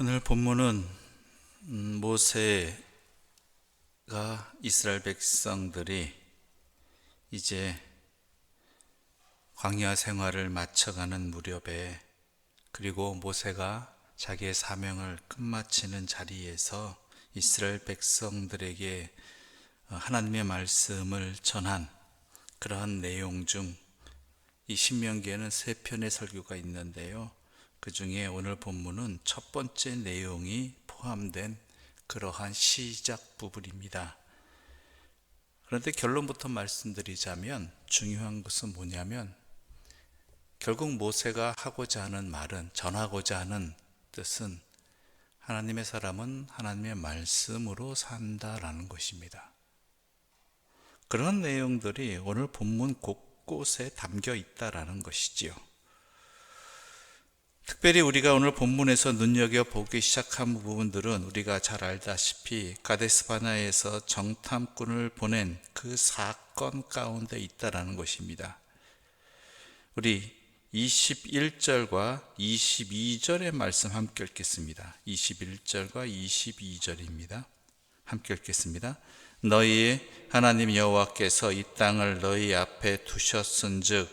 오늘 본문은 음, 모세가 이스라엘 백성들이 이제 광야 생활을 마쳐가는 무렵에 그리고 모세가 자기의 사명을 끝마치는 자리에서 이스라엘 백성들에게 어, 하나님의 말씀을 전한 그러한 내용 중 이 신명기에는 세 편의 설교가 있는데요. 그 중에 오늘 본문은 첫 번째 내용이 포함된 그러한 시작 부분입니다. 그런데 결론부터 말씀드리자면 중요한 것은 뭐냐면 결국 모세가 하고자 하는 말은 전하고자 하는 뜻은 하나님의 사람은 하나님의 말씀으로 산다라는 것입니다. 그런 내용들이 오늘 본문 곳곳에 담겨 있다라는 것이지요. 특별히 우리가 오늘 본문에서 눈여겨 보기 시작한 부분들은 우리가 잘 알다시피 가데스바나에서 정탐꾼을 보낸 그 사건 가운데 있다라는 것입니다. 우리 21절과 22절의 말씀 함께 읽겠습니다. 21절과 22절입니다. 함께 읽겠습니다. 너희 하나님 여호와께서 이 땅을 너희 앞에 두셨은즉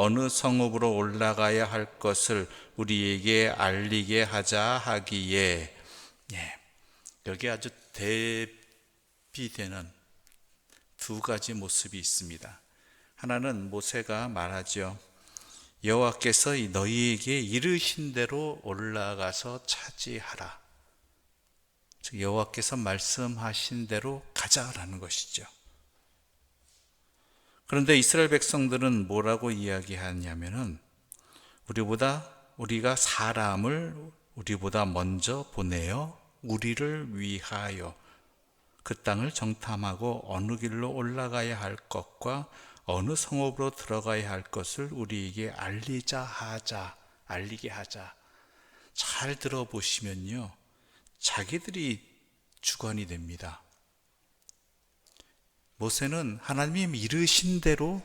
어느 성읍으로 올라가야 할 것을 우리에게 알리게 하자 하기에 예, 여기 아주 대비되는 두 가지 모습이 있습니다. 하나는 모세가 말하죠. 여호와께서 너희에게 이르신 대로 올라가서 차지하라. 즉 여호와께서 말씀하신 대로 가자라는 것이죠. 그런데 이스라엘 백성들은 뭐라고 이야기하냐면은 우리보다 우리가 사람을 우리보다 먼저 보내어 우리를 위하여 그 땅을 정탐하고 어느 길로 올라가야 할 것과 어느 성읍으로 들어가야 할 것을 우리에게 알리자 하자, 알리게 하자. 잘 들어보시면요. 자기들이 주관이 됩니다. 모세는 하나님이 이르신 대로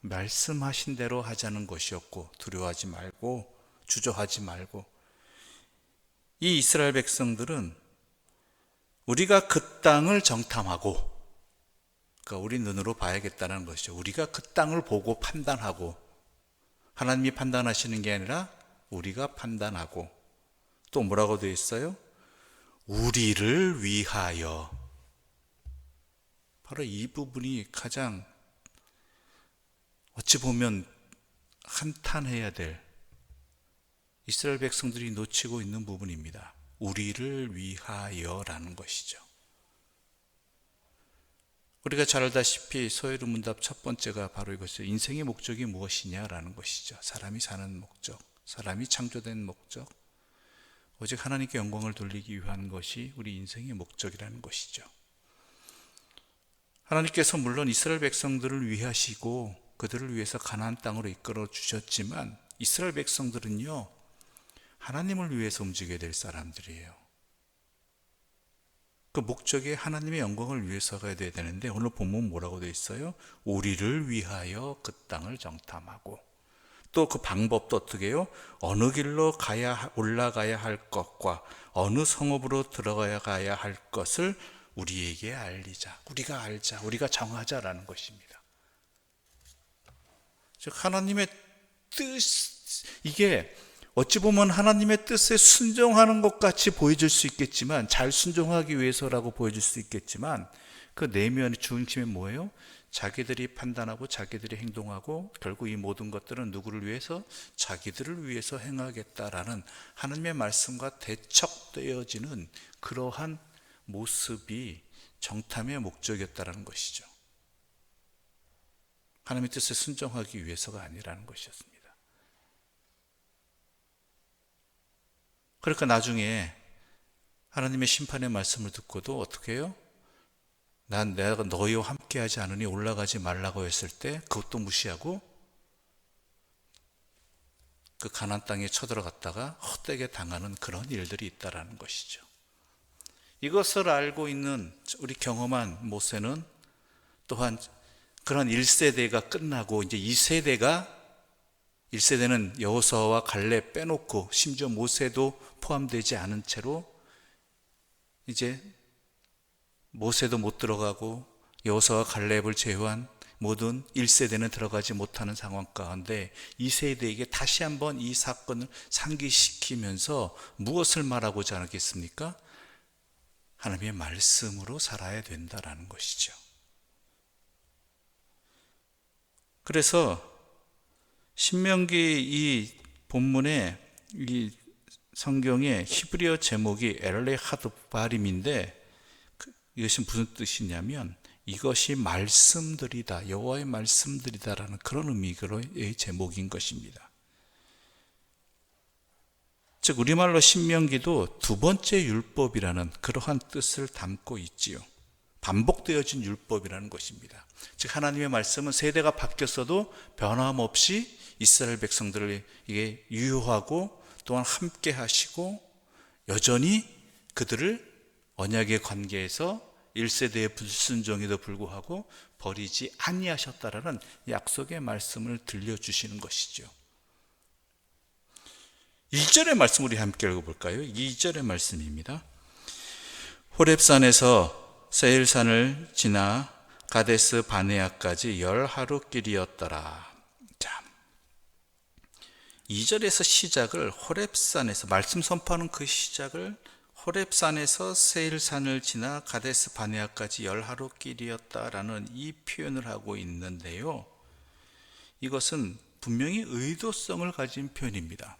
말씀하신 대로 하자는 것이었고 두려워하지 말고 주저하지 말고 이 이스라엘 백성들은 우리가 그 땅을 정탐하고 그러니까 우리 눈으로 봐야겠다는 것이죠. 우리가 그 땅을 보고 판단하고 하나님이 판단하시는 게 아니라 우리가 판단하고 또 뭐라고 되어 있어요? 우리를 위하여 바로 이 부분이 가장 어찌 보면 한탄해야 될 이스라엘 백성들이 놓치고 있는 부분입니다. 우리를 위하여라는 것이죠. 우리가 잘 알다시피 소요르 문답 첫 번째가 바로 이것이죠. 인생의 목적이 무엇이냐라는 것이죠. 사람이 사는 목적, 사람이 창조된 목적, 오직 하나님께 영광을 돌리기 위한 것이 우리 인생의 목적이라는 것이죠. 하나님께서 물론 이스라엘 백성들을 위하시고 그들을 위해서 가나안 땅으로 이끌어 주셨지만 이스라엘 백성들은요 하나님을 위해서 움직여야 될 사람들이에요. 그 목적이 하나님의 영광을 위해서가 돼야 되는데 오늘 본문 뭐라고 되어 있어요? 우리를 위하여 그 땅을 정탐하고 또 그 방법도 어떻게 해요? 어느 길로 가야 올라가야 할 것과 어느 성읍으로 들어가야 가야 할 것을 우리에게 알리자. 우리가 알자. 우리가 정하자라는 것입니다. 즉 하나님의 뜻 이게 어찌 보면 하나님의 뜻에 순종하는 것 같이 보여질 수 있겠지만 잘 순종하기 위해서라고 보여질 수 있겠지만 그 내면의 중심이 뭐예요? 자기들이 판단하고 자기들이 행동하고 결국 이 모든 것들은 누구를 위해서 자기들을 위해서 행하겠다라는 하나님의 말씀과 대척되어지는 그러한 모습이 정탐의 목적이었다는 것이죠. 하나님의 뜻에 순종하기 위해서가 아니라는 것이었습니다. 그러니까 나중에 하나님의 심판의 말씀을 듣고도 어떻게 해요? 난 내가 너희와 함께하지 않으니 올라가지 말라고 했을 때 그것도 무시하고 그 가난 땅에 쳐들어갔다가 헛되게 당하는 그런 일들이 있다라는 것이죠. 이것을 알고 있는 우리 경험한 모세는 또한 그런 1세대가 끝나고 이제 2세대가 1세대는 여호수아와 갈렙 빼놓고 심지어 모세도 포함되지 않은 채로 이제 모세도 못 들어가고 여호수아와 갈렙을 제외한 모든 1세대는 들어가지 못하는 상황 가운데 2세대에게 다시 한번 이 사건을 상기시키면서 무엇을 말하고자 하겠습니까? 하나님의 말씀으로 살아야 된다라는 것이죠. 그래서 신명기 이 본문에 이 성경의 히브리어 제목이 엘레 하드바림인데 그, 이것이 무슨 뜻이냐면 이것이 말씀들이다 여호와의 말씀들이다라는 그런 의미로의 제목인 것입니다. 즉 우리말로 신명기도 두 번째 율법이라는 그러한 뜻을 담고 있지요. 반복되어진 율법이라는 것입니다. 즉 하나님의 말씀은 세대가 바뀌었어도 변함없이 이스라엘 백성들에게 유효하고 또한 함께 하시고 여전히 그들을 언약의 관계에서 1세대의 불순종에도 불구하고 버리지 아니하셨다라는 약속의 말씀을 들려주시는 것이죠. 1절의 말씀 우리 함께 읽어볼까요? 2절의 말씀입니다. 호렙산에서 세일산을 지나 가데스 바네아까지 열 하루 길이었더라. 자, 2절에서 시작을 호렙산에서 말씀 선포하는 그 시작을 호렙산에서 세일산을 지나 가데스 바네아까지 열 하루 길이었다라는 이 표현을 하고 있는데요. 이것은 분명히 의도성을 가진 표현입니다.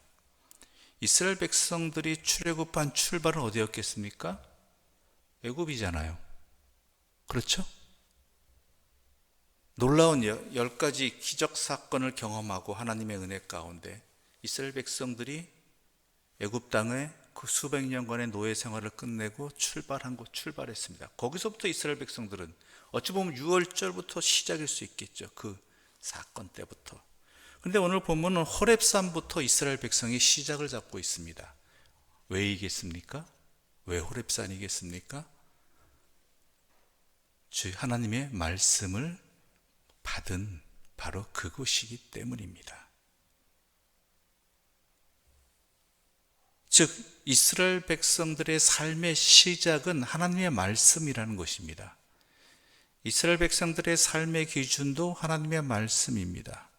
이스라엘 백성들이 출애굽한 출발은 어디였겠습니까? 애굽이잖아요. 그렇죠? 놀라운 열 가지 기적 사건을 경험하고 하나님의 은혜 가운데 이스라엘 백성들이 애굽 땅에 그 수백 년간의 노예 생활을 끝내고 출발한 곳 출발했습니다. 거기서부터 이스라엘 백성들은 어찌 보면 6월절부터 시작일 수 있겠죠. 그 사건 때부터. 근데 오늘 본문은 호렙산부터 이스라엘 백성이 시작을 잡고 있습니다. 왜이겠습니까? 왜 호렙산이겠습니까? 주 하나님의 말씀을 받은 바로 그곳이기 때문입니다. 즉 이스라엘 백성들의 삶의 시작은 하나님의 말씀이라는 것입니다. 이스라엘 백성들의 삶의 기준도 하나님의 말씀입니다.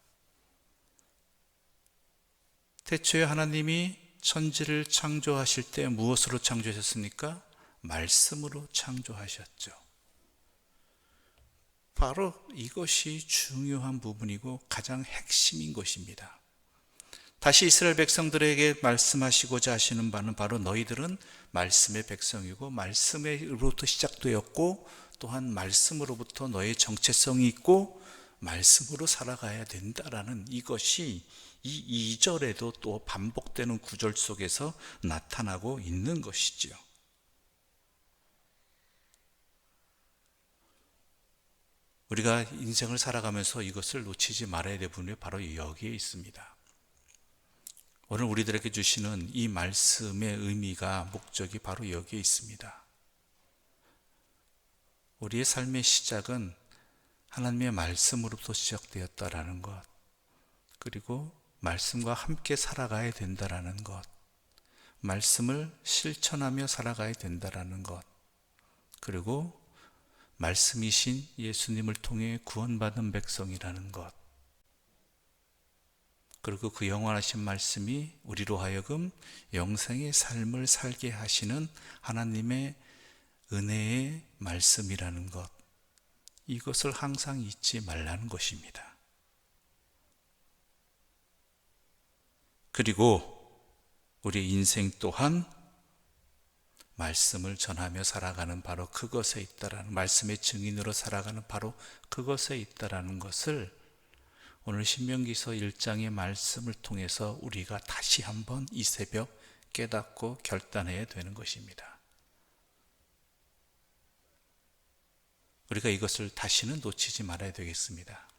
태초에 하나님이 천지를 창조하실 때 무엇으로 창조하셨습니까? 말씀으로 창조하셨죠. 바로 이것이 중요한 부분이고 가장 핵심인 것입니다. 다시 이스라엘 백성들에게 말씀하시고자 하시는 바는 바로 너희들은 말씀의 백성이고 말씀으로부터 시작되었고 또한 말씀으로부터 너의 정체성이 있고 말씀으로 살아가야 된다라는 이것이 이 2절에도 또 반복되는 구절 속에서 나타나고 있는 것이지요. 우리가 인생을 살아가면서 이것을 놓치지 말아야 될 부분이 바로 여기에 있습니다. 오늘 우리들에게 주시는 이 말씀의 의미가 목적이 바로 여기에 있습니다. 우리의 삶의 시작은 하나님의 말씀으로부터 시작되었다라는 것, 그리고 말씀과 함께 살아가야 된다라는 것, 말씀을 실천하며 살아가야 된다라는 것, 그리고 말씀이신 예수님을 통해 구원받은 백성이라는 것, 그리고 그 영원하신 말씀이 우리로 하여금 영생의 삶을 살게 하시는 하나님의 은혜의 말씀이라는 것, 이것을 항상 잊지 말라는 것입니다. 그리고 우리 인생 또한 말씀을 전하며 살아가는 바로 그것에 있다라는 말씀의 증인으로 살아가는 바로 그것에 있다라는 것을 오늘 신명기서 1장의 말씀을 통해서 우리가 다시 한번 이 새벽 깨닫고 결단해야 되는 것입니다. 우리가 이것을 다시는 놓치지 말아야 되겠습니다.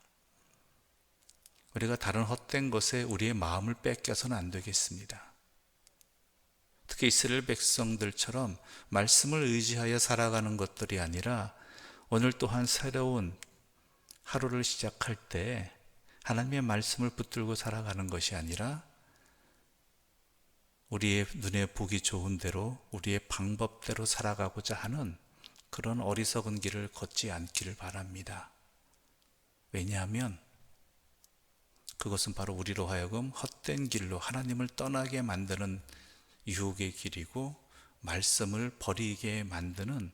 우리가 다른 헛된 것에 우리의 마음을 뺏겨서는 안 되겠습니다. 특히 이스라엘 백성들처럼 말씀을 의지하여 살아가는 것들이 아니라 오늘 또한 새로운 하루를 시작할 때 하나님의 말씀을 붙들고 살아가는 것이 아니라 우리의 눈에 보기 좋은 대로 우리의 방법대로 살아가고자 하는 그런 어리석은 길을 걷지 않기를 바랍니다. 왜냐하면 그것은 바로 우리로 하여금 헛된 길로 하나님을 떠나게 만드는 유혹의 길이고 말씀을 버리게 만드는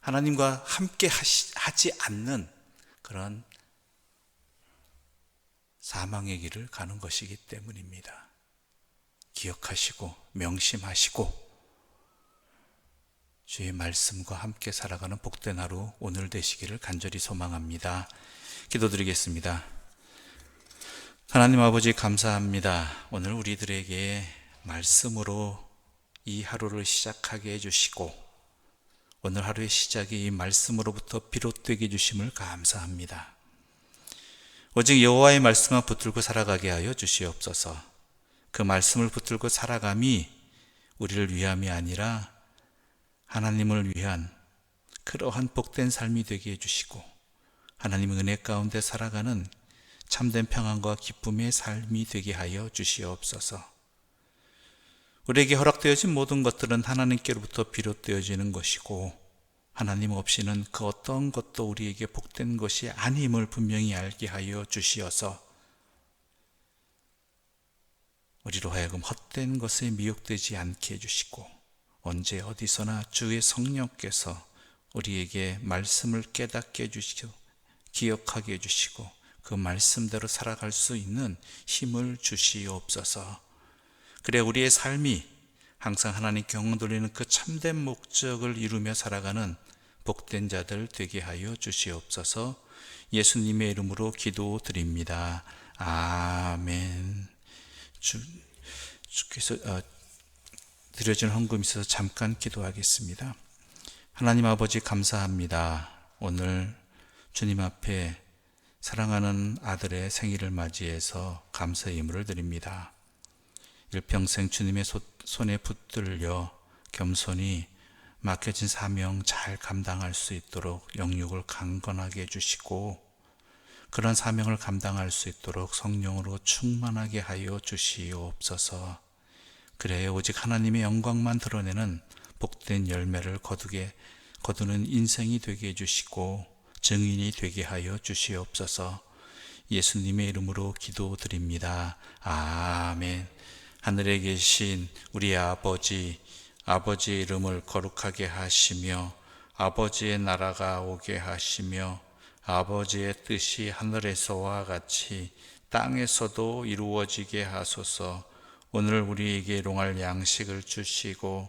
하나님과 함께 하시, 하지 않는 그런 사망의 길을 가는 것이기 때문입니다. 기억하시고 명심하시고 주의 말씀과 함께 살아가는 복된 하루 오늘 되시기를 간절히 소망합니다. 기도드리겠습니다. 하나님 아버지 감사합니다. 오늘 우리들에게 말씀으로 이 하루를 시작하게 해주시고 오늘 하루의 시작이 이 말씀으로부터 비롯되게 해주심을 감사합니다. 오직 여호와의 말씀만 붙들고 살아가게 하여 주시옵소서. 그 말씀을 붙들고 살아감이 우리를 위함이 아니라 하나님을 위한 그러한 복된 삶이 되게 해주시고 하나님의 은혜 가운데 살아가는 참된 평안과 기쁨의 삶이 되게 하여 주시옵소서. 우리에게 허락되어진 모든 것들은 하나님께로부터 비롯되어지는 것이고 하나님 없이는 그 어떤 것도 우리에게 복된 것이 아님을 분명히 알게 하여 주시어서 우리로 하여금 헛된 것에 미혹되지 않게 해주시고 언제 어디서나 주의 성령께서 우리에게 말씀을 깨닫게 해주시고 기억하게 해주시고 그 말씀대로 살아갈 수 있는 힘을 주시옵소서. 그래 우리의 삶이 항상 하나님 경험 돌리는 그 참된 목적을 이루며 살아가는 복된 자들 되게 하여 주시옵소서. 예수님의 이름으로 기도드립니다. 아멘. 주, 주께서 어, 드려진 헌금 있어서 잠깐 기도하겠습니다. 하나님 아버지 감사합니다. 오늘 주님 앞에 사랑하는 아들의 생일을 맞이해서 감사의 의무를 드립니다. 일평생 주님의 손에 붙들려 겸손히 맡겨진 사명 잘 감당할 수 있도록 영육을 강건하게 해주시고 그런 사명을 감당할 수 있도록 성령으로 충만하게 하여 주시옵소서. 그래 오직 하나님의 영광만 드러내는 복된 열매를 거두게 거두는 인생이 되게 해주시고 증인이 되게 하여 주시옵소서. 예수님의 이름으로 기도드립니다. 아멘. 하늘에 계신 우리 아버지, 아버지의 이름을 거룩하게 하시며 아버지의 나라가 오게 하시며 아버지의 뜻이 하늘에서와 같이 땅에서도 이루어지게 하소서 오늘 우리에게 일용할 양식을 주시고